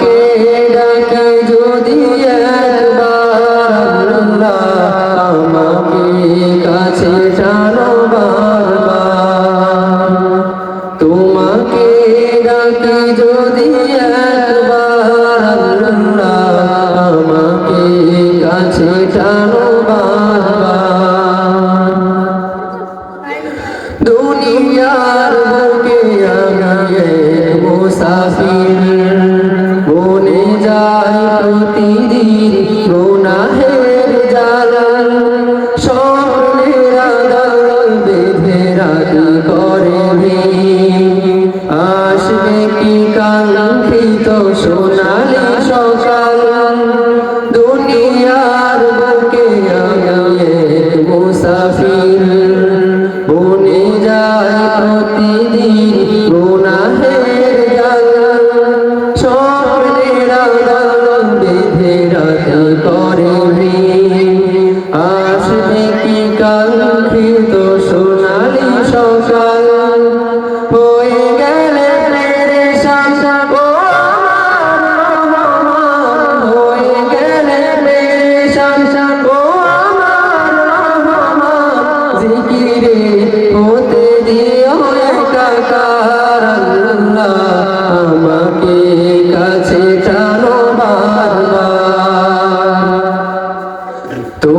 কে কাঙ্ক্ষিত সোনালি সকাল। দুনিয়ার বুকে আমি মুসাফির। বনে যায় প্রতিদিন গুনাহের জাল। স্বপ্নের আদালত বেঁধে রাতে করে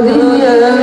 দিয়ে